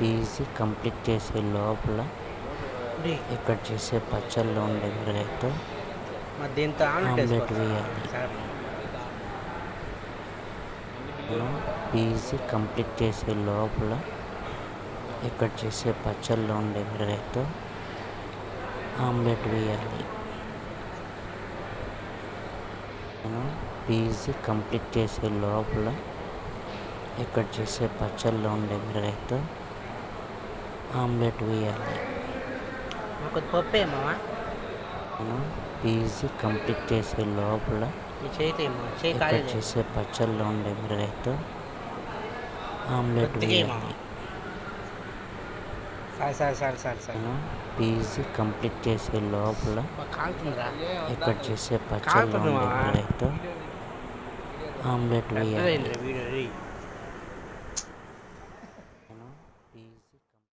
PG complete చేసే లోపల ఇక్కడ చేసే పచ్చళ్ళు ఉండే దీంతో ఆమ్లెట్. వేయాలి. పీజీ కంప్లీట్ చేసే లోపల ఇక్కడ చేసే పచ్చళ్ళు ఉండే మిరగాయతో ఆమ్లెట్ వేయాలి. పీజీ కంప్లీట్ చేసే లోపల ఇక్కడ చేసే పచ్చళ్ళు ఉండే మిరగాయతో ఆమ్లెట్ వేయాలి. కొద్ది పప్పే మనం పీజీ కంప్లీట్ చేసే లోపల. చేసే పచ్చళ్ళు ఉండే మిరగాయతో ఆమ్లెట్ వేయాలి. పీజీ కంప్లీట్ చేసే లోపల ఇక్కడ చేసే పచ్చళ్ళు ఉండే మావా. మిరగాయతో ఆమ్లెట్ వేయాలి.